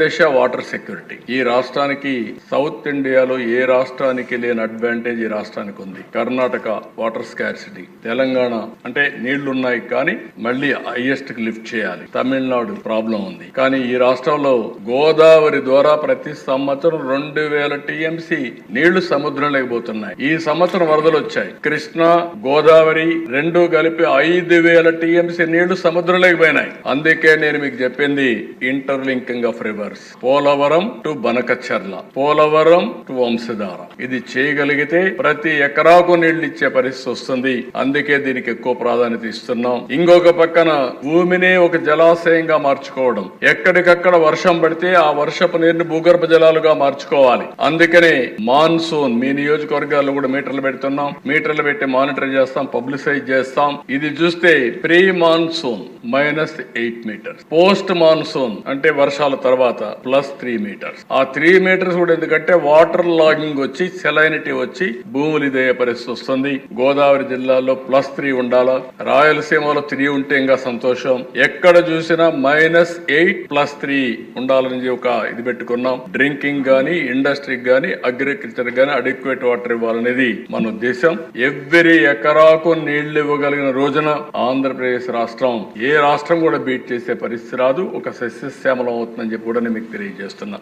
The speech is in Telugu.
దశ వాటర్ సెక్యూరిటీ. ఈ రాష్ట్రానికి సౌత్ ఇండియాలో ఏ రాష్ట్రానికి లేని అడ్వాంటేజ్ ఈ రాష్ట్రానికి ఉంది. Karnataka water scarcity. తెలంగాణ అంటే నీళ్ళున్నాయి కానీ మళ్ళీ హైయెస్ట్కి లిఫ్ట్ చేయాలి. తమిళనాడు ప్రాబ్లం ఉంది. కానీ ఈ రాష్ట్రంలో గోదావరి ద్వారా ప్రతి సంవత్సరం రెండు వేల టీఎంసీ నీళ్ళు సముద్రంలోకి పోతున్నాయి. ఈ సంవత్సరం వరదలు వచ్చాయి. కృష్ణా గోదావరి రెండు కలిపి ఐదు వేల టీఎంసీ నీళ్ళు సముద్రంలోకి పోయినాయి. అందుకే నేను మీకు చెప్పింది interlinking of rivers Polavaram to Banakacherla. Polavaram to Vamsadhara. ఇది చేయగలిగితే ప్రతి ఎకరాకు నీళ్ళు ఇచ్చే పరిస్థితి వస్తుంది. అందుకే దీనికి ఎక్కువ ప్రాధాన్యత ఇస్తున్నాం. ఇంకొక పక్కన భూమిని ఒక జలాశయంగా మార్చుకోవడం. ఎక్కడికక్కడ వర్షం పడితే ఆ వర్షపు నీరుని భూగర్భ జలాలుగా మార్చుకోవాలి. అందుకనే మాన్సూన్ మీ నియోజకవర్గాల్లో కూడా మీటర్లు పెడుతున్నాం. మీటర్లు పెట్టి మానిటర్ చేస్తాం పబ్లిసైజ్ చేస్తాం. ఇది చూస్తే pre monsoon minus eight metres. Post monsoon అంటే వర్షాల తర్వాత. తర్వాత ప్లస్ త్రీ మీటర్స్ ఆ త్రీ మీటర్స్ కూడా ఎందుకంటే వాటర్ లాగింగ్ వచ్చి సెలైనిటీ వచ్చి భూములు ఇదే పరిస్థితి వస్తుంది. గోదావరి జిల్లాలో ప్లస్ త్రీ ఉండాలా? రాయలసీమలో త్రీ ఉంటే ఇంకా సంతోషం. ఎక్కడ చూసినా మైనస్ ఎయిట్ ప్లస్ త్రీ ఉండాలని ఒక ఇది పెట్టుకున్నాం. డ్రింకింగ్ గానీ ఇండస్ట్రీకి గానీ అగ్రికల్చర్ గానీ అడిక్వేట్ వాటర్ ఇవ్వాలనేది మన ఉద్దేశం. ఎవ్రీ ఎకరాకు నీళ్ళు ఇవ్వగలిగిన రోజున ఆంధ్రప్రదేశ్ రాష్ట్రం ఏ రాష్ట్రం కూడా బీట్ చేసే పరిస్థితి రాదు. ఒక సస్యశ్యామలం అవుతుందని చెప్పి కూడా నేను మీకు తెలియజేస్తున్నా.